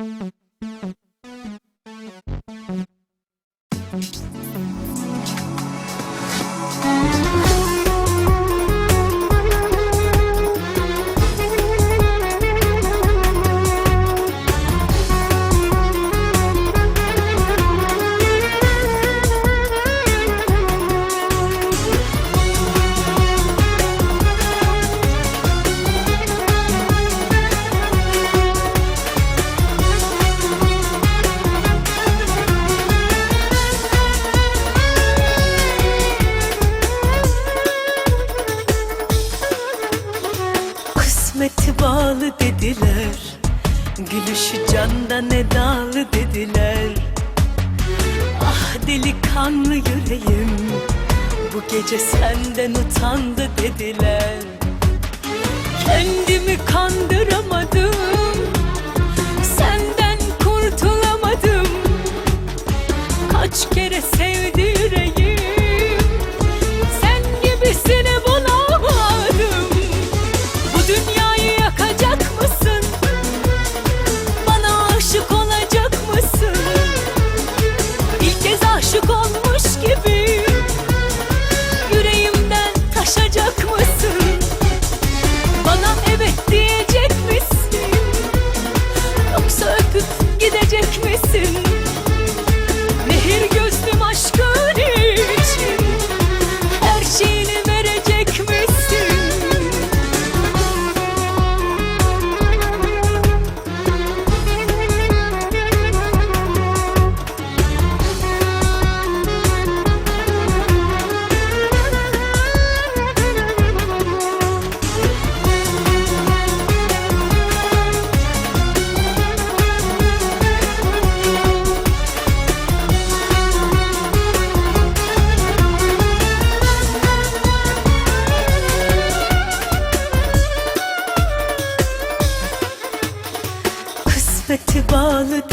Mm-hmm. Bağlı dediler. Gülüşü candan edalı dediler. Ah delikanlı yüreğim Bu gece senden utandı dediler. Kendimi kandıramadım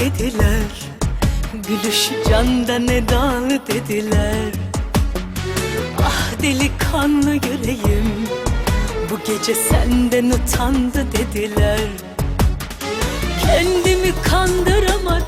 dediler. Gülüş candan edalı dediler. Ah delikanlı yüreğim Bu gece senden utandı dediler. Kendimi kandıramadım.